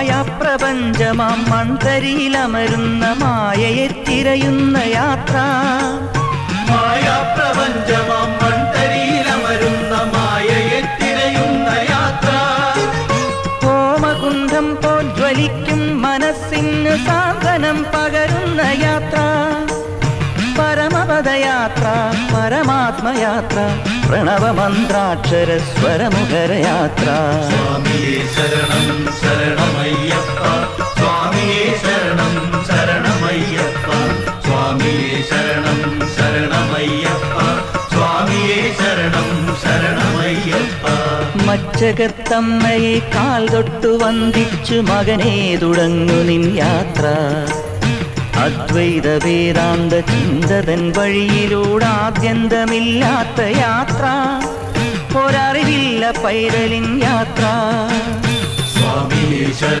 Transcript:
മായാപ്രപഞ്ചമാം മൺതരിയിലമരുന്ന മായയെ തിരയുന്ന യാത്ര. മായാപ്രപഞ്ചമാം മൺതരിയിലമരുന്ന മായയെ തിരയുന്ന യാത്ര. ഹോമകുന്ധം പോൽ ജ്വലിക്കും മനസ്സിന് സാന്ത്വനം പകരുന്ന യാത്ര. പരമപദയാത്ര പരമാത്മയാത്ര പ്രണവമന്ത്രാക്ഷര സ്വരമുഖരയാത്ര സ്വാമിയേ ശരണം. ശരണം ശരണമയ്യപ്പ. സ്വാമിയെ ശരണം ശരണമയ്യപ്പ. മച്ചകത്തമ്മയെ കാൽ തൊട്ടു വന്ദിച്ചു മകനെ തുടങ്ങു നിൻ യാത്ര. അദ്വൈത വേദാന്ത ചിന്തതൻ വഴിയിലൂടാദ്യന്തമില്ലാത്ത യാത്ര. ഒരറിവില്ല പൈതലിൻ യാത്ര.